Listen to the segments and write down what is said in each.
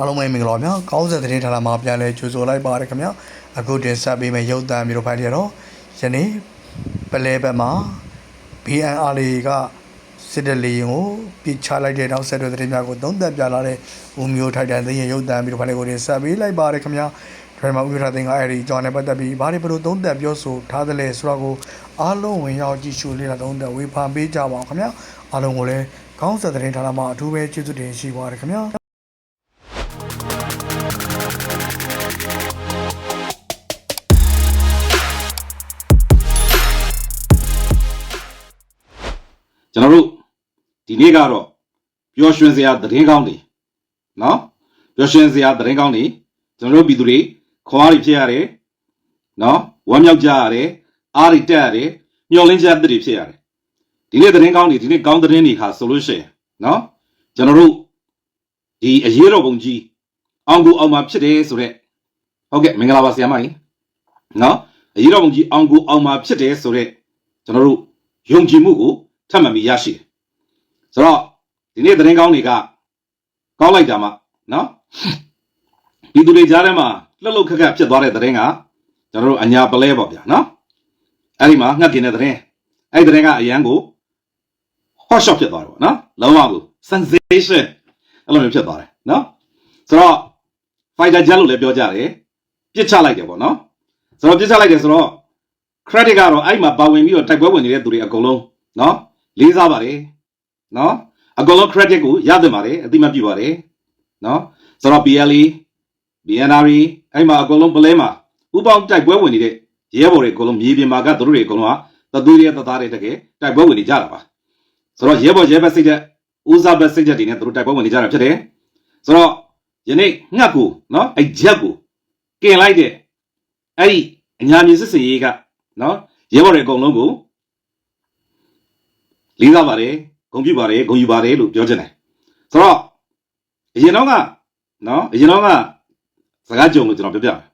အားလုံးပဲမင်္ဂလာပါဗျာကောင်းစင်သတင်းဌာနမှာပြန်လဲကြိုဆိုလိုက်ပါရခင်ဗျာအခုတင်ဆက်ပေးမယ့်ရုပ်သံမျိုးဖိုင်တွေကတော့ယနေ့ပလဲဘက်မှာ BNR လေးကစစ်တလီရင်ကိုပြစ်ချလိုက်တဲ့နောက်ဆက်တွဲသတင်းများကိုသုံးသပ်ပြလာတဲ့ဦးမျိုးထိုက်တန်သိရင်ရုပ်သံမျိုးဖိုင်တွေကိုတင်ဆက်ပေးလိုက်ပါရခင်ဗျာဒရိုင်မာဦးမျိုးထိုက်တန်ကအဲဒီကြောင်းနဲ့ပတ်သက်ပြီးဘာတွေဘယ်လိုသုံးသပ်ပြောဆိုထားသလဲဆိုတော့ကိုအားလုံးဝင်ရောက်ကြည့်ရှုလေ့လာသုံးသပ်ဝေဖန်ပေးကြပါအောင်ခင်ဗျာအားလုံးကိုလည်းကောင်းစင်သတင်းဌာနမှာအထူးပဲကျေးဇူးတင်ရှိပါရခင်ဗျာ ဒီနေ့ကတော့ပျော်ရွှင်စရာသတင်းကောင်းတွေနော်ပျော်ရွှင်စရာသတင်းကောင်းတွေကျွန်တော်တို့ပြည်သူတွေခွားတွေဖြစ်ရတယ်နော်ဝမ်းမြောက်ကြရတယ်အားတွေတက်ရတယ်မျောလင်းချက်အသစ်တွေဖြစ်ရတယ်ဒီနေ့သတင်းကောင်းတွေဒီနေ့ကောင်းသတင်းတွေခါဆိုလို့ရှိရင်နော်ကျွန်တော်တို့ဒီအရေးတော်ပုံကြီးအောင်ကိုအောင်မှာဖြစ်တယ်ဆိုတော့ဟုတ်ကဲ့မင်္ဂလာပါဆရာမကြီးနော်အရေးတော်ပုံကြီးအောင်ကိုအောင်မှာဖြစ်တယ်ဆိုတော့ကျွန်တော်တို့ယုံကြည်မှုကိုထပ်မံပြီးရရှိတယ် ဆိုတော့ဒီနေ့သတင်းကောင်းတွေကကောင်းလိုက်တာမှနော်ဒီသူတွေကြားထဲမှာလှုပ်လှုပ်ခက်ခက်ဖြစ်သွားတဲ့သတင်းကကျွန်တော်တို့အညာပလဲပေါ့ဗျာနော်အဲ့ဒီမှာငှက်กินတဲ့သတင်းအဲ့ဒီသတင်းကအရန်ကို hot shot ဖြစ်သွားတယ်ပေါ့နော်လုံးဝကို sensation အဲ့လိုမျိုးဖြစ်သွားတယ်နော်ဆိုတော့ fighter jet လို့လည်းပြောကြတယ်ပြစ်ချလိုက်တယ်ပေါ့နော်ဆိုတော့ပြစ်ချလိုက်တယ်ဆိုတော့ credit ကတော့အဲ့မှာပါဝင်ပြီးတော့တိုက်ပွဲဝင်နေတဲ့သူတွေအကုန်လုံးနော်လေးစားပါတယ် နော်အကောင်လုံး credit ကိုရသင့်ပါတယ်အတိမတ်ပြပါတယ်နော်ဆိုတော့ BLE BNR အဲ့မှာအကောင်လုံးပလဲမှာဥပေါင်းတိုက်ပွဲဝင်နေတဲ့ရဲဘော်တွေအကောင်လုံးမြေပြင်မှာကသူတို့တွေအကောင်လုံးကသသွေးတွေတသားတွေတကယ်တိုက်ပွဲဝင်နေကြတာပါဆိုတော့ရဲဘော်ရဲဘက်စိတ်ချက်ဦးစားဘက်စိတ်ချက်တွေနဲ့သူတို့တိုက်ပွဲဝင်နေကြတာဖြစ်တယ်ဆိုတော့ယနေ့ငှက်ကိုနော်အဲ့ဂျက်ကိုကင်လိုက်တဲ့အဲ့ဒီအညာမြေစစ်စင်ရေးကနော်ရဲဘော်တွေအကောင်လုံးကိုလေးစားပါတယ် ဂုဏ်ပြုပါတယ်ဂုဏ်ယူပါတယ်လို့ပြောချင်တယ်ဆိုတော့အရင်တော့ကနော်အရင်တော့ကစကားကြုံလို့ကျွန်တော်ပြောပြမယ်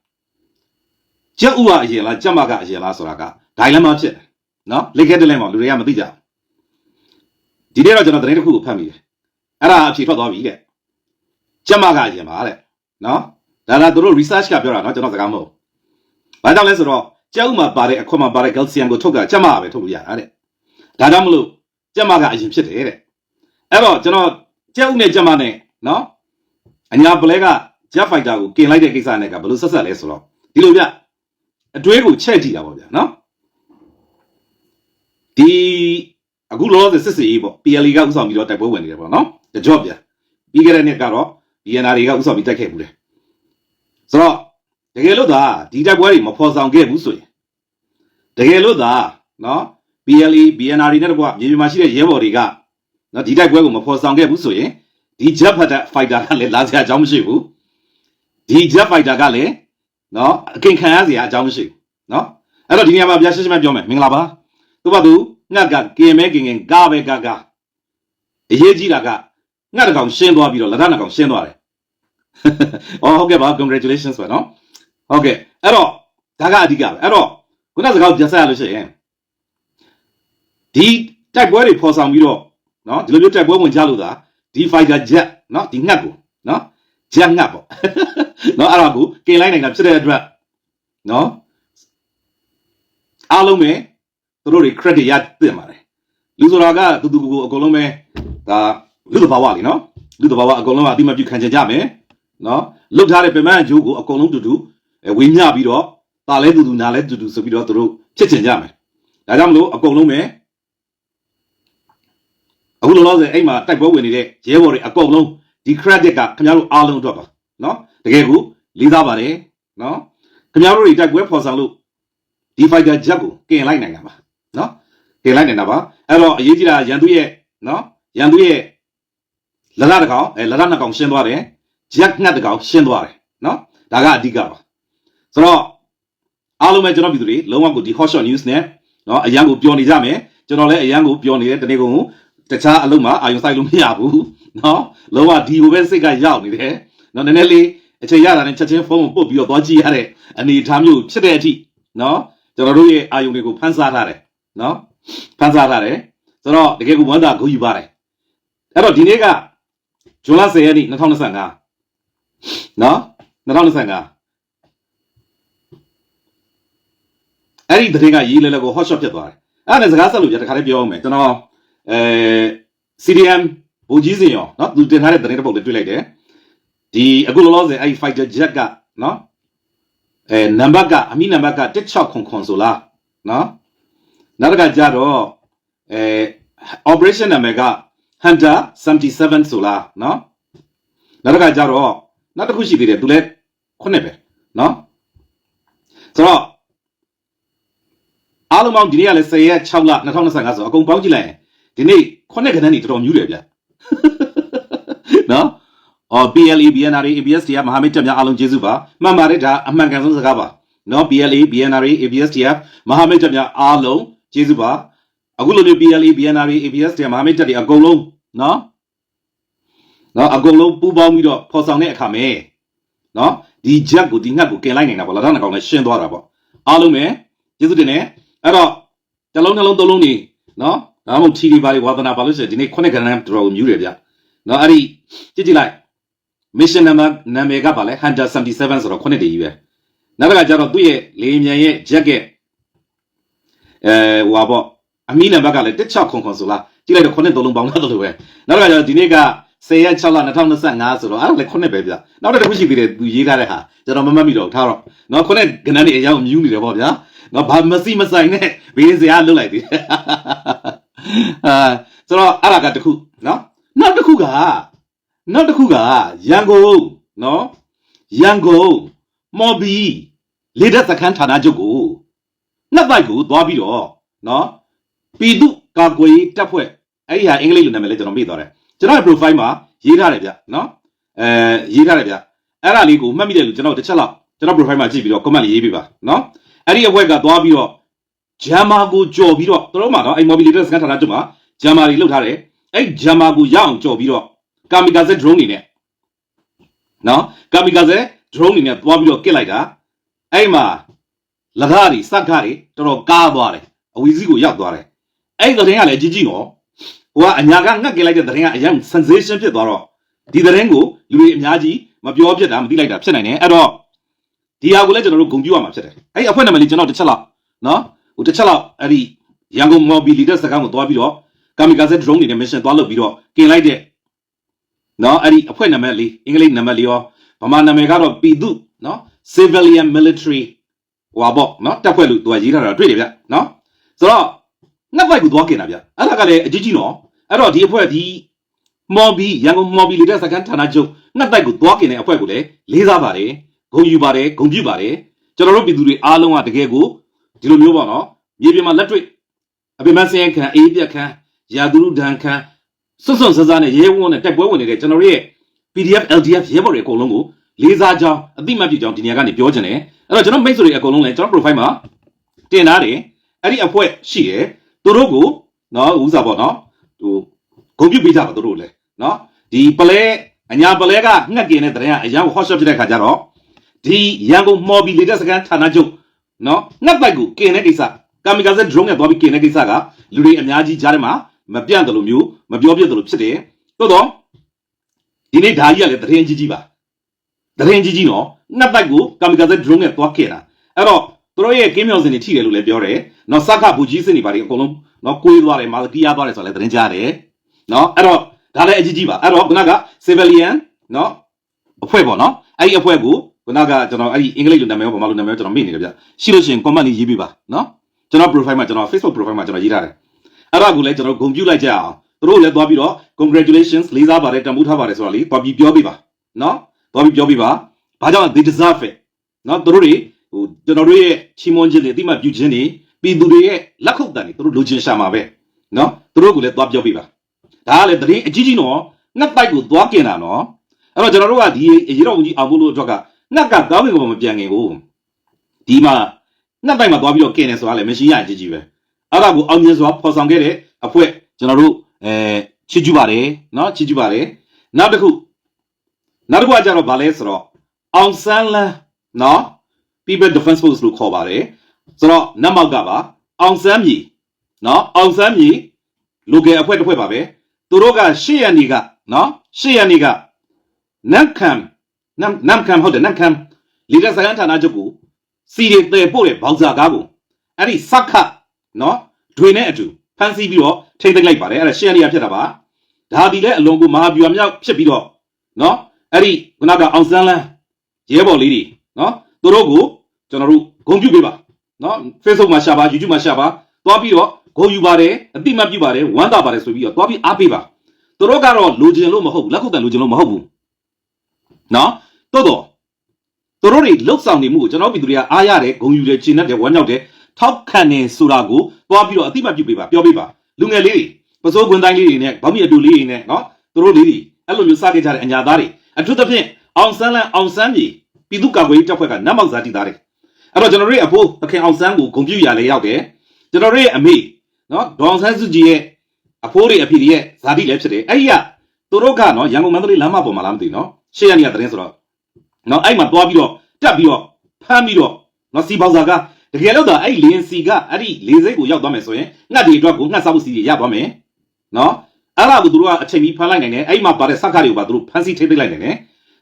ကြက်ဥကအရင်လားကြက်မကအရင်လားဆိုတာကဒိုင်လမဖြစ်တယ်နော်လက်ခဲတလဲမှာလူတွေကမသိကြဘူးဒီနေ့တော့ကျွန်တော်သတင်းတစ်ခုကိုဖတ်မိတယ်အဲ့ဒါအဖြေထွက်သွားပြီတဲ့ကြက်မကအရင်ပါတဲ့နော်ဒါကသူတို့ research ကပြောတာနော်ကျွန်တော်စကားမဟုတ်ဘာကြောင့်လဲဆိုတော့ကြက်ဥမှာပါတဲ့အခွန်မှာပါတဲ့ calcium ကိုထုတ်တာကြက်မကပဲထုတ်လို့ရတာတဲ့ဒါကြောင့်မလို့ ကြက်မကအရင်ဖြစ်တယ်တဲ့အဲ့တော့ကျွန်တော်ကြက်ဥနဲ့ကြက်မနဲ့နော်အညာပလဲကဂျက်ဖိုက်တာကိုกินလိုက်တဲ့ကိစ္စနဲ့ကဘယ်လိုဆက်ဆက်လဲဆိုတော့ဒီလိုဗျအတွေးကိုချဲ့ကြည့်တာပေါ့ဗျာနော်ဒီအခုလောလောဆယ်စစ်စီရေးပေါ့ PLE ကဥဆောင်ပြီးတော့တိုက်ပွဲဝင်နေတယ်ပေါ့နော်တကြော့ဗျာပြီးခဲ့တဲ့နှစ်ကတော့ BNR တွေကဥဆောင်ပြီးတိုက်ခဲ့ဘူးလေဆိုတော့တကယ်လို့သာဒီတိုက်ပွဲတွေမဖော်ဆောင်ခဲ့ဘူးဆိုရင်တကယ်လို့သာနော် BLE BNR တွေနဲ့တကွမြေပြင်မှာရှိတဲ့ရဲဘော်တွေကနော်ဒီတိုက်ပွဲကိုမဖော်ဆောင်ခဲ့ဘူးဆိုရင်ဒီ jet fighter ကလည်းလာစရာအကြောင်းမရှိဘူးဒီ jet fighter ကလည်းနော်အကင်ခံရစရာအကြောင်းမရှိဘူးနော်အဲ့တော့ဒီနေရာမှာပြရှင်းရှင်းပြောမယ်မင်္ဂလာပါသူ့ဘာသူငှက်ကကင်မဲကင်ကင်ကားပဲကားကားအရေးကြီးတာကငှက်တစ်ကောင်ရှင်းသွားပြီးတော့လက်ထပ်နှစ်ကောင်ရှင်းသွားတယ်အော်ဟုတ်ကဲ့ပါ congratulations ပဲနော်ဟုတ်ကဲ့အဲ့တော့ဒါကအဓိကပဲအဲ့တော့ခုနစကားကိုပြန်ဆက်ရလို့ရှိရင် ဒီတိုက်ပွဲတွေဖော်ဆောင်ပြီးတော့နော်ဒီလိုမျိုးတိုက်ပွဲဝင်ကြလို့သာဒီ fighter jet နော်ဒီငှက်ကိုနော် jet ငှက်ပေါ့နော်အဲ့ဒါကိုကင်လိုက်နိုင်တာဖြစ်တဲ့အတွက်နော်အားလုံးပဲသူတို့တွေ credit ရတင်ပါတယ်လူဆိုတာကတူတူကိုအကုန်လုံးပဲဒါလူတဘာဝလीနော်လူတဘာဝအကုန်လုံးကအတိမပြုခံချင်ကြမယ်နော်လုတ်ထားတဲ့ပင်မအကျိုးကိုအကုန်လုံးတူတူဝေမျှပြီးတော့ตาလဲတူတူနာလဲတူတူဆိုပြီးတော့သူတို့ဖြစ်ချင်ကြမယ်ဒါကြောင့်မလို့အကုန်လုံးပဲ အခုလောလောဆယ်အဲ့မှာတိုက်ပွဲဝင်နေတဲ့ရဲဘော်တွေအကုန်လုံးဒီ credit ကခင်ဗျားတို့အားလုံးအတွက်ပါနော်တကယ်ကိုလေးစားပါတယ်နော်ခင်ဗျားတို့တွေတိုက်ပွဲဖော်ဆောင်လို့ဒီ fighter jet ကိုကင်လိုက်နိုင်တာပါနော်ကင်လိုက်နိုင်တာပါအဲ့တော့အရေးကြီးတာရန်သူရဲ့နော်ရန်သူရဲ့လရတကောင်အဲလရနှစ်ကောင်ရှင်းသွားတယ် jet ငှက်တကောင်ရှင်းသွားတယ်နော်ဒါကအဓိကပါဆိုတော့အားလုံးပဲကျွန်တော်ပြည်သူတွေလုံးဝကိုဒီ hot shot news နဲ့နော်အရန်ကိုပျော်နေကြမယ်ကျွန်တော်လည်းအရန်ကိုပျော်နေတဲ့တနေ့ကုန်ကို တခြားအလုပ်မှာအာရုံစိုက်လို့မရဘူးနော်လောကဒီဘက်စိတ်ကရောက်နေတယ်နော်နည်းနည်းလေးအချိန်ရတာနဲ့ချက်ချင်းဖုန်းကိုပုတ်ပြီးတော့သွားကြည့်ရတဲ့အနေအထားမျိုးဖြစ်တဲ့အထိနော်ကျွန်တော်တို့ရဲ့အာရုံတွေကိုဖန်ဆားထားတယ်နော်ဖန်ဆားထားတယ်ဆိုတော့တကယ်ကိုဝမ်းသာဂုဏ်ယူပါတယ်အဲ့တော့ဒီနေ့ကဇွန်လ10ရက်နေ့2025နော်2025အဲ့ဒီသတင်းကရေးလဲလဲကို hot shot ဖြစ်သွားတယ်အဲ့ဒါနဲ့စကားဆက်လို့ပြတခါလေးပြောအောင်မယ်ကျွန်တော် အဲ CDM ဘူကြီးစင်ရောနော်သူတင်ထားတဲ့သတင်းတစ်ပုဒ်လေးတွေ့လိုက်တယ်ဒီအခုလောလောဆယ်အဲ့ဒီ fighter jet ကနော်အဲနံပါတ်ကအမိနံပါတ်က1600ဆိုလားနော်နောက်တစ်ခါကျတော့အဲ operation နာမည်က Hunter 77ဆိုလားနော်နောက်တစ်ခါကျတော့နောက်တစ်ခုရှိသေးတယ်သူလည်းခုနှစ်ပဲနော်ဆိုတော့အားလုံးပေါင်းဒီနေ့ကလည်း10ရက်6လ2025ဆိုအကုန်ပေါင်းကြည့်လိုက်ရင် ဒီနေ့ခုနှစ်ခဏနေတော်တော်မြူးတယ်ဗျနော်အော် PLA BNRA ABS တရားမဟာမိတ်တပ်များအားလုံးကျေးဇူးပါမှန်ပါတယ်ဒါအမှန်ကန်ဆုံးစကားပါနော် PLA BNRA ABS တရားမဟာမိတ်တပ်များအားလုံးကျေးဇူးပါအခုလိုမျိုး PLA BNRA ABS တရားမဟာမိတ်တပ်တွေအကုန်လုံးနော်နော်အကုန်လုံးပူးပေါင်းပြီးတော့ဖော်ဆောင်တဲ့အခါမဲနော်ဒီဂျက်ကိုဒီငှက်ကိုကင်လိုက်နေတာပေါ့လာတော့နှကောင်လည်းရှင်းသွားတာပေါ့အားလုံးပဲကျေးဇူးတင်တယ်အဲ့တော့တစ်လုံးနှလုံးသုံးလုံးနေနော် ဒါမှမဟုတ်ထီတွေပါလေဝါသနာပါလို့ဆိုရင်ဒီနေ့ခုနှစ်ခဏတော်တော်မြူးတယ်ဗျနော်အဲ့ဒီကြည့်ကြည့်လိုက် mission number နာမည်ကပါလဲ177ဆိုတော့ခုနှစ်တည်းကြီးပဲနောက်တစ်ခါကျတော့သူ့ရဲ့လေယာဉ်မြန်ရဲ့ jacket အဲဟွာပေါ့အမီနံပါတ်ကလည်း1600ဆိုလားကြည့်လိုက်တော့ခုနှစ်သုံးလုံးပေါင်းတော့လို့ပဲနောက်တစ်ခါကျတော့ဒီနေ့က10ရက်6လ2025ဆိုတော့အဲ့ဒါလည်းခုနှစ်ပဲဗျနောက်တစ်ခုရှိသေးတယ်သူရေးထားတဲ့ဟာကျွန်တော်မမှတ်မိတော့ထားတော့နော်ခုနှစ်ကဏ္ဍနေအရောက်မြူးနေတယ်ပေါ့ဗျာနော်ဘာမစီမဆိုင်နဲ့ဘေးစရာလွတ်လိုက်သေးတယ် အာဆိုတော့အဲ့ဒါကတစ်ခုနော်နောက်တစ်ခုကနောက်တစ်ခုကရန်ကုန်နော်ရန်ကုန်မော်ဘီလေတပ်စခန်းဌာနချုပ်ကိုနှစ်ပိုက်ကိုသွားပြီးတော့နော်ပြည်သူကာကွယ်ရေးတပ်ဖွဲ့အဲ့ဒီဟာအင်္ဂလိပ်လိုနာမည်လေးကျွန်တော်မေ့သွားတယ်ကျွန်တော်ရဲ့ profile မှာရေးထားတယ်ဗျနော်အဲရေးထားတယ်ဗျအဲ့ဒါလေးကိုမှတ်မိတယ်လို့ကျွန်တော်တစ်ချက်လောက်ကျွန်တော် profile မှာကြည့်ပြီးတော့ comment လေးရေးပေးပါနော်အဲ့ဒီအဘက်ကသွားပြီးတော့ ဂျမ်မာကိုကြော်ပြီးတော့တို့မှာနော်အဲ့ mobile data စကန်ဌာနချုပ်မှာဂျမ်မာတွေလောက်ထားတယ်အဲ့ဂျမ်မာကိုရအောင်ကြော်ပြီးတော့ကာမီကာဇက် drone နေနဲ့နော်ကာမီကာဇက် drone နေနဲ့သွားပြီးတော့ကစ်လိုက်တာအဲ့မှာလကားတွေစက်ကားတွေတော်တော်ကားသွားတယ်အဝီစီကိုရောက်သွားတယ်အဲ့ဒီသတင်းကလည်းကြီးကြီးနော်ဟိုကအညာကငှက်ကင်လိုက်တဲ့သတင်းကအရင် sensation ဖြစ်သွားတော့ဒီသတင်းကိုလူတွေအများကြီးမပြောဖြစ်တာမသိလိုက်တာဖြစ်နိုင်တယ်အဲ့တော့ဒီဟာကိုလည်းကျွန်တော်တို့ဂုဏ်ပြုရမှာဖြစ်တယ်အဲ့ဒီအဖွဲ့နာမည်လေးကျွန်တော်တစ်ချက်လောက်နော် ဟိုတစ်ချက်လောက်အဲ့ဒီရန်ကုန်မော်ဘီလီတက်စကားကိုသွားပြီးတော့ကာမီကာဇက်ဒရုန်းတွေနဲ့မစ်ရှင်သွားလုပ်ပြီးတော့ကင်လိုက်တဲ့နော်အဲ့ဒီအဖွဲ့နံပါတ်လေးအင်္ဂလိပ်နံပါတ်လေးရောဗမာနံပါတ်ကတော့ပီသူနော် civilian military ဟွာပေါ့နော်တက်ဖွဲ့လို့သူကရေးထားတာတွေ့တယ်ဗျနော်ဆိုတော့ငှက်ပိုက်ကိုသွားကင်တာဗျအဲ့ဒါကလည်းအကြီးကြီးနော်အဲ့တော့ဒီအဖွဲ့ဒီမော်ဘီရန်ကုန်မော်ဘီလီတက်စကန်ဌာနချုပ်ငှက်ပိုက်ကိုသွားကင်တဲ့အဖွဲ့ကိုလည်းလေးစားပါတယ်ဂုဏ်ယူပါတယ်ဂုဏ်ပြုပါတယ်ကျွန်တော်တို့ပြည်သူတွေအားလုံးကတကယ်ကို ဒီလိုမျိုးပေါ့နော်မြေပြင်မှာလက်တွေ့အပြမစင်ခံအေးပြက်ခံရာသူလူဒဏ်ခံစွတ်စွတ်ဆဆနဲ့ရဲဝန်းနဲ့တိုက်ပွဲဝင်နေတဲ့ကျွန်တော်တို့ရဲ့ PDF LDF ရဲဘော်တွေအကုန်လုံးကိုလေးစားကြောင်းအတိမတ်ပြကြောင်းဒီနေရာကနေပြောချင်တယ်အဲ့တော့ကျွန်တော်မိတ်ဆွေတွေအကုန်လုံးလည်းကျွန်တော် profile မှာတင်ထားတယ်အဲ့ဒီအဖွဲ့ရှိတယ်သူတို့ကိုနော်ဦးစားပေါ့နော်ဟိုဂုဏ်ပြုပေးကြပါသူတို့လည်းနော်ဒီပလဲအညာပလဲကငှက်กินတဲ့တဲ့ကအရန်ကို hot shot ဖြစ်တဲ့ခါကျတော့ဒီရန်ကုန်မော်ဘီလေတက်စကန်ဌာနချုပ် နော်နှစ်ပိုက်ကိုကင်တဲ့ကိစ္စကာမီကာဇက် drone နဲ့သွားပြီးကင်တဲ့ကိစ္စကလူတွေအများကြီးကြားထဲမှာမပြန့်တယ်လို့မျိုးမပြောပြတယ်လို့ဖြစ်တယ်သို့တော့ဒီနေ့ဓာကြီးကလည်းတရင်ကြီးကြီးပါတရင်ကြီးကြီးနော်နှစ်ပိုက်ကိုကာမီကာဇက် drone နဲ့သွားခဲ့တာအဲ့တော့သူတို့ရဲ့ကင်းမြောင်စင်တွေထိတယ်လို့လည်းပြောတယ်နော်စက္ခဘူကြီးစင်တွေပါတယ်အကုန်လုံးနော်ကိုေးသွားတယ်မာကီးရသွားတယ်ဆိုတော့လည်းတရင်ကြားတယ်နော်အဲ့တော့ဒါလည်းအကြီးကြီးပါအဲ့တော့ခုနက civilian နော်အဖွဲ့ပေါ့နော်အဲ့ဒီအဖွဲ့ကို ခုနကကျွန်တော်အဲ့ဒီအင်္ဂလိပ်လိုနာမည်ရောဗမာလိုနာမည်ရောကျွန်တော်မေ့နေတယ်ဗျရှိလို့ရှိရင် comment လေးရေးပေးပါနော်ကျွန်တော် profile မှာကျွန်တော် Facebook profile မှာကျွန်တော်ရေးထားတယ်အဲ့ဒါကိုလည်းကျွန်တော်ဂုဏ်ပြုလိုက်ကြအောင်သူတို့လည်းသွားပြီးတော့ congratulations လေးစားပါတယ်တန်ဖိုးထားပါတယ်ဆိုတာလေသွားပြီးပြောပြပါနော်သွားပြီးပြောပြပါဘာကြောင့် they deserve it နော်သူတို့တွေဟိုကျွန်တော်တို့ရဲ့ချီးမွမ်းခြင်းတွေအတိမတ်ပြုခြင်းတွေပြည်သူတွေရဲ့လက်ခုပ်တန်တွေသူတို့လိုချင်ရှာမှာပဲနော်သူတို့ကိုလည်းသွားပြောပြပါဒါကလည်းတရင်အကြီးကြီးနော်ငှက်ပိုက်ကိုသွားกินတာနော်အဲ့တော့ကျွန်တော်တို့ကဒီရေတော်ဝင်ကြီးအောင်ဖို့လို့အတွက်က ငှက်ကကောင်းကင်ကမပြန်ခင်ကိုဒီမှာငှက်ပိုက်မှာသွားပြီးတော့กินတယ်ဆိုတာလည်းမရှိရအကြီးကြီးပဲ အဲ့ဒါကိုအောင်မြင်စွာဖော်ဆောင်ခဲ့တဲ့အဖွဲ့ကျွန်တော်တို့အဲချစ်ကြည့်ပါတယ်เนาะချစ်ကြည့်ပါတယ်နောက်တစ်ခုနောက်တစ်ခုကကြတော့ဗာလဲဆိုတော့အောင်ဆန်းလန်းเนาะ People Defense Force လို့ခေါ်ပါတယ်ဆိုတော့နတ်မောက်ကပါအောင်ဆန်းမြေเนาะအောင်ဆန်းမြေလူငယ်အဖွဲ့တစ်ဖွဲ့ပါပဲသူတို့ကရှေ့ရနေကเนาะရှေ့ရနေကနတ်ခံ နမ်နမ်ကမ်ဟုတ်တယ်နမ်ကမ်လီဒါစကန်ဌာနချုပ်ကိုစီတွေတည်ပို့တဲ့ဘောက်ဇာကားကိုအဲ့ဒီစက်ခတ်နော်တွေနဲ့အတူဖမ်းဆီးပြီးတော့ထိမ့်သိမ့်လိုက်ပါတယ်အဲ့ဒါရှယ်ရီယာဖြစ်တာပါဒါဒီလည်းအလွန်ကိုမဟာဗျူဟာမြောက်ဖြစ်ပြီးတော့နော်အဲ့ဒီခုနကအောင်စန်းလန်းရဲဘော်လေးတွေနော်သူတို့ကိုကျွန်တော်တို့ဂုဏ်ပြုပေးပါနော် Facebook မှာရှာပါ YouTube မှာရှာပါသွားပြီးတော့ဂုဏ်ယူပါတယ်အတိမတ်ပြုပါတယ်ဝမ်းသာပါတယ်ဆိုပြီးတော့သွားပြီးအားပေးပါသူတို့ကတော့လိုချင်လို့မဟုတ်ဘူးလက်ခုပ်တန်လိုချင်လို့မဟုတ်ဘူး နော်တော်တော်သူတို့တွေလှုပ်ဆောင်နေမှုကိုကျွန်တော်ပြည်သူတွေကအားရတယ်ဂုဏ်ယူတယ်ကျင့်တတ်တယ်ဝမ်းမြောက်တယ်ထောက်ခံနေဆိုတာကိုသွားပြီးတော့အတိမတ်ပြုပေးပါပြောပေးပါလူငယ်လေးတွေပစိုးခွန်းတိုင်းလေးတွေနဲ့ဘောင်းမီအတူလေးတွေနဲ့နော်သူတို့လေးတွေအဲ့လိုမျိုးစခဲ့ကြတဲ့အညာသားတွေအထူးသဖြင့်အောင်ဆန်းလန်းအောင်ဆန်းပြည်ပြည်သူ့ကာကွယ်ရေးတပ်ဖွဲ့ကနတ်မောက်ဇာတိသားတွေအဲ့တော့ကျွန်တော်တို့ရဲ့အဖိုးသခင်အောင်ဆန်းကိုဂုဏ်ပြုရလဲရောက်တယ်ကျွန်တော်တို့ရဲ့အမေနော်ဒေါအောင်ဆန်းစုကြည်ရဲ့အဖိုးတွေအဖေတွေရဲ့ဇာတိလည်းဖြစ်တယ်အဲ့ဒီကသူတို့ကနော်ရန်ကုန်မန္တလေးလမ်းမပေါ်မှာလားမသိဘူးနော် ရှေ့ရနေရတဲ့ဆိုတော့နော်အဲ့မှာသွားပြီးတော့တက်ပြီးတော့ဖမ်းပြီးတော့နော်စီပေါဇာကတကယ်လို့တော့အဲ့လင်းစီကအဲ့ဒီလေစိတ်ကိုရောက်သွားမယ်ဆိုရင်ငှက်တွေအတွက်ကိုငှက်စားဖို့စီတွေရသွားမယ်နော်အဲ့ဒါကိုသူတို့ကအချိန်ကြီးဖမ်းလိုက်နိုင်တယ်အဲ့ဒီမှာပါတဲ့စက္ခတွေကိုပါသူတို့ဖမ်းဆီးထိသိမ်းလိုက်နိုင်တယ်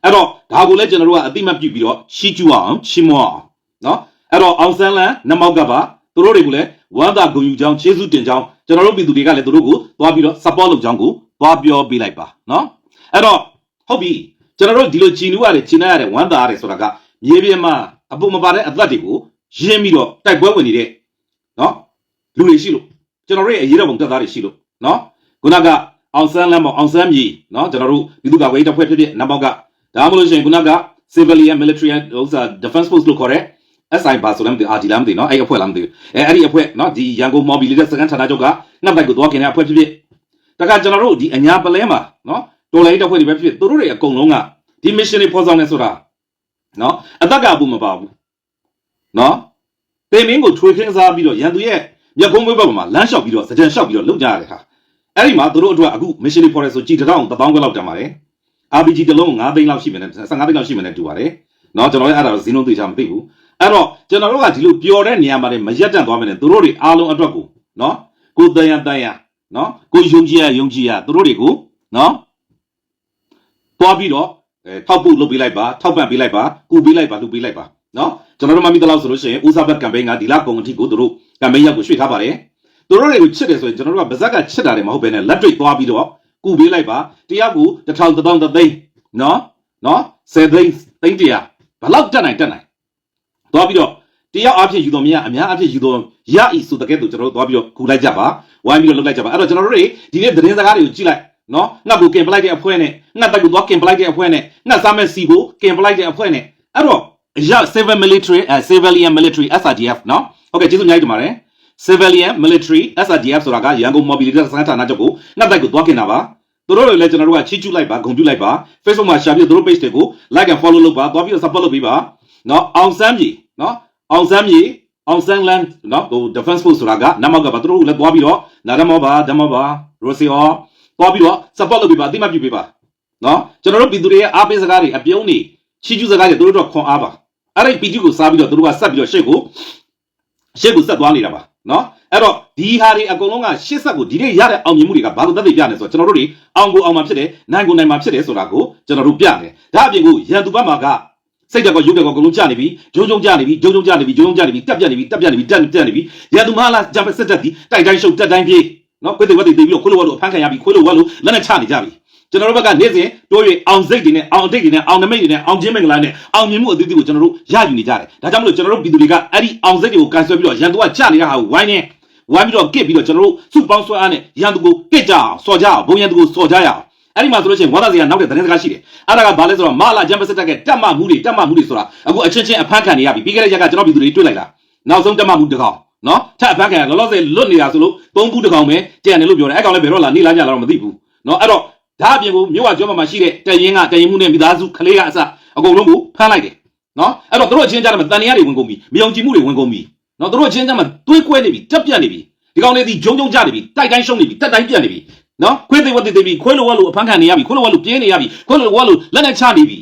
အဲ့တော့ဒါကိုလည်းကျွန်တော်တို့ကအတိမတ်ပြုပြီးတော့ရှီကျူအောင်ချီးမွမ်းအောင်နော်အဲ့တော့အောင်ဆန်းလန်းနမောက်ကပါသူတို့တွေကိုလည်းဝမ်းသာဂုဏ်ယူကြောင်းကျေးဇူးတင်ကြောင်းကျွန်တော်တို့ပြည်သူတွေကလည်းသူတို့ကိုသွားပြီးတော့ support လုပ်ကြောင်းကိုသွားပြောပေးလိုက်ပါနော်အဲ့တော့ဟုတ်ပြီ ကျွန်တော်တို့ဒီလိုကြည်နူးရတယ်ကျင်နာရတယ်ဝမ်းသာရတယ်ဆိုတာကမြေပြင်မှာအပုမပါတဲ့အသက်တွေကိုရင်းပြီးတော့တိုက်ပွဲဝင်နေတဲ့နော်လူတွေရှိလို့ကျွန်တော်တို့ရဲ့အရေးတော်ပုံတက်သားတွေရှိလို့နော်ခုနကအောင်ဆန်းလမ်းမောင်အောင်ဆန်းမြေနော်ကျွန်တော်တို့လူသူကဝေးတစ်ဖွဲ့ဖြစ်ဖြစ်နံပါတ်ကဒါမှမဟုတ်ရှင်ခုနက civilian military ဥစ္စာ defense force လို့ခေါ်တဲ့ SI ဘာဆိုလဲမသိဘူးအာဒီလားမသိနော်အဲ့အဖွဲ့လားမသိဘူးအဲအဲ့ဒီအဖွဲ့နော်ဒီရန်ကုန်မော်ဘီလေးတဲ့စကန်ဌာနချုပ်ကငှက်ပိုက်ကိုသွားခင်တဲ့အဖွဲ့ဖြစ်ဖြစ်တခါကျွန်တော်တို့ဒီအညာပလဲမှာနော် တော်လိုင်းတပ်ဖွဲ့တွေပဲဖြစ်သူတို့တွေအကုန်လုံးကဒီ mission တွေဖော်ဆောင်နေဆိုတာနော်အသက်ကဘူးမပါဘူးနော်တေမင်းကိုထွေခင်းစားပြီးတော့ရန်သူရဲ့မျက်ခုံးမွေးဘက်မှာလမ်းလျှောက်ပြီးတော့စကြံလျှောက်ပြီးတော့လုကြရတဲ့ခါအဲ့ဒီမှာသူတို့အတွက်အခု mission တွေဖော်ရဲဆိုကြည်တောင်းတောင်းခွက်လောက်တန်ပါတယ် RPG တလုံး9သိန်းလောက်ရှိမယ်နဲ့15သိန်းလောက်ရှိမယ်နဲ့တူပါတယ်နော်ကျွန်တော်လည်းအဲ့ဒါကိုဇင်းလုံးသိချာမသိဘူးအဲ့တော့ကျွန်တော်တို့ကဒီလိုပျော်တဲ့နေရာမှာနေမရက်တန့်သွားမယ်နဲ့သူတို့တွေအားလုံးအတွက်ကိုနော်ကိုတန်ရတန်ရနော်ကိုယုံကြည်ရယုံကြည်ရသူတို့တွေကိုနော် သွားပြီးတော့အဲထောက်ဖို့လုပ်ပေးလိုက်ပါထောက်ပံ့ပေးလိုက်ပါကူပေးလိုက်ပါလုပ်ပေးလိုက်ပါနော်ကျွန်တော်တို့မှမိတလောက်ဆိုလို့ရှိရင်ဦးစားဘက်ကမ်ပိန်းကဒီလကုန်အထိကိုသူတို့ကမ်ပိန်းရက်ကိုရွှေ့ထားပါတယ်သူတို့တွေကိုချစ်တယ်ဆိုရင်ကျွန်တော်တို့ကဗဇက်ကချစ်တာတွေမဟုတ်ဘဲနဲ့လက်တွေ့သွားပြီးတော့ကူပေးလိုက်ပါတရားကူတစ်ထောင်တစ်သောင်းတစ်သိန်းနော်နော်ဆယ်သိန်းသိန်းတရားဘယ်လောက်တက်နိုင်တက်နိုင်သွားပြီးတော့တယောက်အဖြစ်ယူတော်မြတ်အများအဖြစ်ယူတော်ရဤဆိုတကယ်တော့ကျွန်တော်တို့သွားပြီးတော့ခုလိုက်ကြပါဝိုင်းပြီးတော့လုပ်လိုက်ကြပါအဲ့တော့ကျွန်တော်တို့တွေဒီနေ့သတင်းစကားတွေကိုကြည့်လိုက် နော်ငှက်ကိုကင်ပလိုက်တဲ့အဖွဲ့နဲ့ငှက်တက်ကိုသွားကင်ပလိုက်တဲ့အဖွဲ့နဲ့ငှက်စားမဲ့စီကိုကင်ပလိုက်တဲ့အဖွဲ့နဲ့အဲ့တော့ရ civil military civilian military SRDF နော်ဟုတ်ကဲ့ကျေးဇူးအများကြီးတင်ပါတယ် civilian military SRDF ဆိုတာကရန်ကုန် mobility စခန်းဌာနချုပ်ကိုငှက်တက်ကိုသွားကင်တာပါသူတို့တွေလည်းကျွန်တော်တို့ကချီးကျူးလိုက်ပါဂုဏ်ပြုလိုက်ပါ Facebook မှာ share ပြီးသူတို့ page တွေကို like and follow လုပ်ပါသွားပြီးတော့ support လုပ်ပေးပါနော်အောင်စမ်းပြီနော်အောင်စမ်းမြေအောင်စမ်းလန်နော်ဟို defense force ဆိုတာကနမောက်ကပါသူတို့လည်းသွားပြီးတော့နာဒမောပါဓမ္မောပါရိုစီအော သွားပြီးတော့ support လုပ်ပေးပါအတိမတ်ပြုပေးပါနော်ကျွန်တော်တို့ပြည်သူတွေရဲ့အားပေးစကားတွေအပြုံးတွေချီးကျူးစကားတွေသူတို့တော့ခွန်အားပါအဲ့ဒီပီတီကိုစားပြီးတော့သူတို့ကဆက်ပြီးတော့ရှေ့ကိုရှေ့ကိုဆက်သွားနေတာပါနော်အဲ့တော့ဒီဟာတွေအကုန်လုံးကရှေ့ဆက်ကိုဒီနေ့ရတဲ့အောင်မြင်မှုတွေကဘာလို့သက်သေပြနေဆိုတော့ကျွန်တော်တို့တွေအောင်ကိုအောင်မှာဖြစ်တယ်နိုင်ကိုနိုင်မှာဖြစ်တယ်ဆိုတာကိုကျွန်တော်တို့ပြတယ်ဒါအပြင်ကိုရန်သူဘက်မှာကစိတ်တက်ကောရုပ်တက်ကောအကုန်လုံးကြနေပြီဂျုံဂျုံကြနေပြီဂျုံဂျုံကြနေပြီဂျုံဂျုံကြနေပြီတက်ပြတ်နေပြီတက်ပြတ်နေပြီတက်ပြတ်နေပြီရန်သူမလားဂျမ်စစ်တက်ဒီတိုက်တိုင်းရှုပ်တက်တိုင်းပြေး နော်ခွေးတွေဝက်တွေတေးပြီးတော့ခွေးလိုဝက်လိုအဖမ်းခံရပြီခွေးလိုဝက်လိုလက်နဲ့ချနေကြပြီကျွန်တော်တို့ဘက်ကနေ့စဉ်တိုး၍အောင်စိတ်တွေနဲ့အောင်အတိတ်တွေနဲ့အောင်နမိတ်တွေနဲ့အောင်ချင်းမင်္ဂလာနဲ့အောင်မြင်မှုအသီးသီးကိုကျွန်တော်တို့ရယူနေကြတယ်ဒါကြောင့်မလို့ကျွန်တော်တို့ပြည်သူတွေကအဲ့ဒီအောင်စိတ်တွေကိုကန်ဆယ်ပြီးတော့ရန်သူကချနေတာဟာကိုဝိုင်းနေဝိုင်းပြီးတော့ကစ်ပြီးတော့ကျွန်တော်တို့စုပေါင်းဆွဲအားနဲ့ရန်သူကိုကစ်ကြအောင်စော်ကြအောင်ဘုံရန်သူကိုစော်ကြရအောင်အဲ့ဒီမှာဆိုလို့ရှိရင်ဝါသာစီကနောက်တဲ့သတင်းစကားရှိတယ်အဲ့ဒါကဘာလဲဆိုတော့မာလာဂျမ်ပစတက်ကတက်မှမှုတွေတက်မှမှုတွေဆိုတာအခုအချင်းချင်းအဖမ်းခံနေရပြီပြီးခဲ့တဲ့ရက်ကကျွန်တော်ပြည်သူတွေတွေ့လိုက်တာနောက်ဆုံးတက်မှမှုတစ်ကောင် နော်ထပ်အဖမ်းခံရလောလောဆယ်လွတ်နေတာဆိုလို့သုံးဘူးတစ်ကောင်ပဲကြံတယ်လို့ပြောတယ်အဲ့ကောင်လည်းဘယ်တော့လာနေလားညလာတော့မသိဘူးနော်အဲ့တော့ဒါအပြင်ကိုမြို့ကကျောမှာရှိတဲ့တရင်ကတရင်မှုနဲ့မိသားစုကလေးကအစအကုန်လုံးကိုဖမ်းလိုက်တယ်နော်အဲ့တော့တို့အချင်းကြတယ်မှာတန်တရားတွေဝင်ကုန်ပြီမယုံကြည်မှုတွေဝင်ကုန်ပြီနော်တို့အချင်းကြမှာတွေးကွဲနေပြီတက်ပြတ်နေပြီဒီကောင်လေးဒီဂျုံဂျုံကြနေပြီတိုက်တိုင်းရှုံးနေပြီတက်တိုင်းပြတ်နေပြီနော်ခွေးသေးဝတ်သေးသေးပြီခွေးလိုဝက်လိုအဖမ်းခံနေရပြီခွေးလိုဝက်လိုပြင်းနေရပြီခွေးလိုဝက်လိုလက်နဲ့ချနေပြီ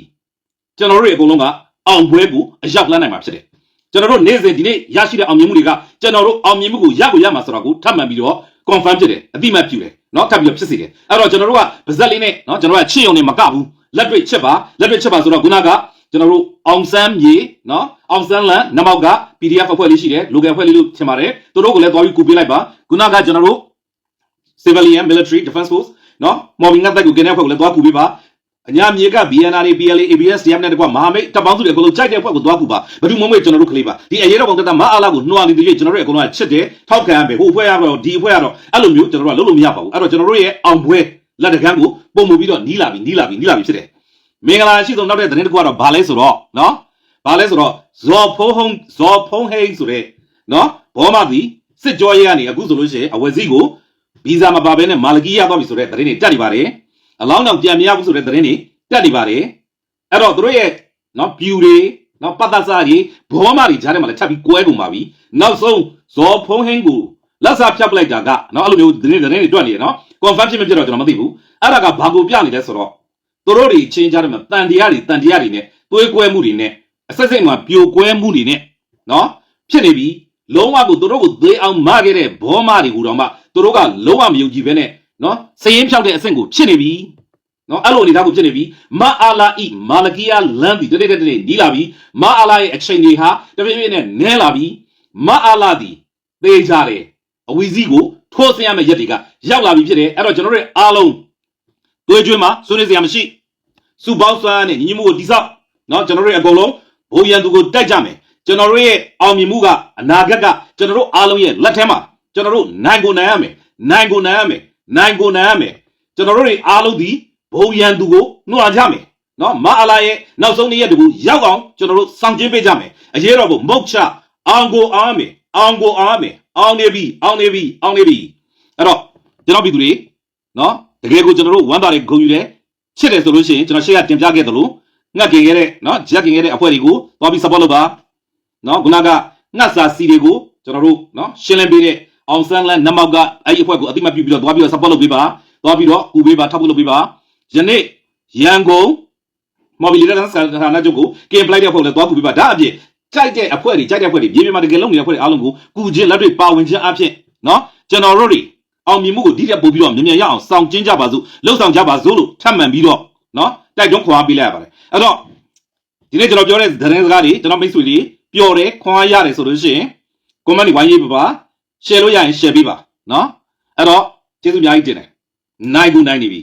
ကျွန်တော်တို့ရဲ့အကုန်လုံးကအောင်ပွဲကိုအရောက်လန်းနိုင်မှာဖြစ်တယ် ကျွန်တော်တို့နေ့စဉ်ဒီနေ့ရရှိတဲ့အောင်မြင်မှုတွေကကျွန်တော်တို့အောင်မြင်မှုကိုရကိုရမှာဆိုတာကိုထပ်မံပြီးတော့ confirm ဖြစ်တယ်အတိမတ်ပြုတယ်နော်ထပ်ပြီးတော့ဖြစ်စေတယ်အဲ့တော့ကျွန်တော်တို့ကဗဇက်လေးနဲ့နော်ကျွန်တော်တို့ကချစ်ရုံနဲ့မကဘူးလက်တွေ့ချက်ပါလက်တွေ့ချက်ပါဆိုတော့ခုနကကျွန်တော်တို့အောင်ဆန်းမြေနော်အောင်ဆန်းလန်နမောက်က PDF အဖွဲ့လေးရှိတယ် local အဖွဲ့လေးလို့ထင်ပါတယ်သူတို့ကိုလည်းသွားပြီးကူပေးလိုက်ပါခုနကကျွန်တော်တို့ civilian military defense force နော်မော်ဘီငတ်တက်ကိုကင်းတဲ့အဖွဲ့ကိုလည်းသွားကူပေးပါ အညာမြေက BNR တွေ PLA ABS DM နဲ့တကွမဟာမိတ်တပ်ပေါင်းစုတွေအကုန်လုံးကြိုက်တဲ့အဖွဲ့ကိုသွားကူပါဘယ်သူမှမွေးကျွန်တော်တို့ကလေးပါဒီအရေးတော်ပုံတက်တာမအားလာကိုနှွာနေတယ်ကျွန်တော်တို့အကုန်လုံးကချစ်တယ်ထောက်ခံရမယ်ဟိုအဖွဲ့ရတော့ဒီအဖွဲ့ရတော့အဲ့လိုမျိုးကျွန်တော်တို့ကလုပ်လို့မရပါဘူးအဲ့တော့ကျွန်တော်တို့ရဲ့အောင်ပွဲလက်တကမ်းကိုပုံမှုပြီးတော့နီးလာပြီနီးလာပြီနီးလာပြီဖြစ်တယ်မင်္ဂလာရှိဆုံးနောက်တဲ့သတင်းတစ်ခုကတော့ဘာလဲဆိုတော့နော်ဘာလဲဆိုတော့ဇော်ဖုံးဟုံးဇော်ဖုံးဟိန်းဆိုတဲ့နော်ဘောမသည်စစ်ကြောရေးကနေအခုဆိုလို့ရှိရင်အဝယ်စီကိုဗီဇာမပါဘဲနဲ့မာလကီရသွားပြီဆိုတဲ့သတင်းတွေတက်နေပါတယ် အလောင်းတောင်ပြန်မရဘူးဆိုတဲ့သတင်းတွေတက်နေပါတယ်အဲ့တော့တို့ရဲ့နော်ပြူတွေနော်ပတ်သက်စားတွေဘောမတွေကြားထဲမှာလည်းထပ်ပြီးကွဲကုန်ပါပြီနောက်ဆုံးဇော်ဖုံးဟိန်းကိုလက်စားဖြတ်ပလိုက်တာကနော်အဲ့လိုမျိုးသတင်းသတင်းတွေတွက်နေရနော် confirm ဖြစ်မဖြစ်တော့ကျွန်တော်မသိဘူးအဲ့ဒါကဘာကိုပြနေလဲဆိုတော့တို့တို့တွေချင်းကြားထဲမှာတန်တရားတွေတန်တရားတွေနဲ့သွေးကွဲမှုတွေနဲ့အဆက်စိတ်မှာပြိုကွဲမှုတွေနဲ့နော်ဖြစ်နေပြီလုံးဝကိုတို့တို့ကိုသွေးအောင်မခဲ့တဲ့ဘောမတွေဟူတော့မှတို့တို့ကလုံးဝမယုံကြည်ပဲနဲ့ နော်စရင်ဖြောက်တဲ့အဆင့်ကိုဖြစ်နေပြီနော်အဲ့လိုအနေထားကိုဖြစ်နေပြီမအာလာဤမာလကီယာလမ်းဒီတနေ့တနေ့နီးလာပြီမအာလာရဲ့အချိန်တွေဟာတပြည့်ပြည့်နဲ့နဲလာပြီမအာလာဒီသေကြတယ်အဝီစီကိုထိုးဆင်းရမယ့်ရက်တွေကရောက်လာပြီဖြစ်တယ်အဲ့တော့ကျွန်တော်တို့အားလုံးတွေးကြွေးမှာဆွေးနွေးစရာမရှိစုပေါင်းစွမ်းနဲ့ညီညီမှုကိုတိဆောက်နော်ကျွန်တော်တို့အကုန်လုံးဘိုးရန်သူကိုတိုက်ကြမယ်ကျွန်တော်တို့ရဲ့အောင်မြင်မှုကအနာဂတ်ကကျွန်တော်တို့အားလုံးရဲ့လက်ထဲမှာကျွန်တော်တို့နိုင်ကိုနိုင်ရမယ်နိုင်ကိုနိုင်ရမယ် နိုင်ကိုနိုင်ရမယ်ကျွန်တော်တို့တွေအားလုံးဒီဘိုးရန်သူကိုနှွာကြမယ်နော်မအလာရဲ့နောက်ဆုံးနေ့ရက်တကူရောက်အောင်ကျွန်တော်တို့စောင့်ကြည့်ပေးကြမယ်အရေးတော်ကိုမုတ်ချအောင်ကိုအားမယ်အောင်ကိုအားမယ်အောင်နေပြီအောင်နေပြီအောင်နေပြီအဲ့တော့ကျွန်တော်ပြည်သူတွေနော်တကယ်ကိုကျွန်တော်တို့ဝမ်းသာတွေဂုဏ်ယူတယ်ချစ်တယ်ဆိုလို့ရှိရင်ကျွန်တော်ရှေ့ကတင်ပြခဲ့သလိုငှက်กินခဲ့တဲ့နော်ဂျက်ကင်ခဲ့တဲ့အဖွဲ့တွေကိုသွားပြီး support လုပ်ပါနော်ခုနကငှက်စာစီတွေကိုကျွန်တော်တို့နော်ရှင်းလင်းပေးတဲ့ အောင်ဆန်းလန်နမောက်ကအဲ့ဒီအဖွဲ့ကိုအတိမတ်ပြုပြီးတော့သွားပြီးတော့ support လုပ်ပေးပါသွားပြီးတော့ကူပေးပါထောက်ဖို့လုပ်ပေးပါယနေ့ရန်ကုန်မော်ဘီလီတန်စဌာနချုပ်ကိုကင်ပလိုက်တဲ့အဖွဲ့ကိုလည်းသွားကူပေးပါဒါအပြင်ကြိုက်တဲ့အဖွဲ့တွေကြိုက်တဲ့အဖွဲ့တွေမြေပြင်မှာတကယ်လုံးနေတဲ့အဖွဲ့တွေအားလုံးကိုကူချင်းလက်တွေပါဝင်ခြင်းအပြင်နော်ကျွန်တော်တို့တွေအောင်မြင်မှုကိုဒီတက်ပို့ပြီးတော့မြန်မြန်ရအောင်စောင့်ကျင်းကြပါစို့လှုပ်ဆောင်ကြပါစို့လို့ထပ်မံပြီးတော့နော်တိုက်တွန်းခွန်အားပေးလိုက်ရပါတယ်အဲ့တော့ဒီနေ့ကျွန်တော်ပြောတဲ့သတင်းစကားတွေကျွန်တော်မိတ်ဆွေတွေပျော်တယ်ခွန်အားရတယ်ဆိုလို့ရှိရင် comment တွေဝိုင်းရေးပါပါ share လို့ရရင် share ပေးပါနော်အဲ့တော့ကျေးဇူးအများကြီးတင်တယ်နိုင်ကူနိုင်နေပြီ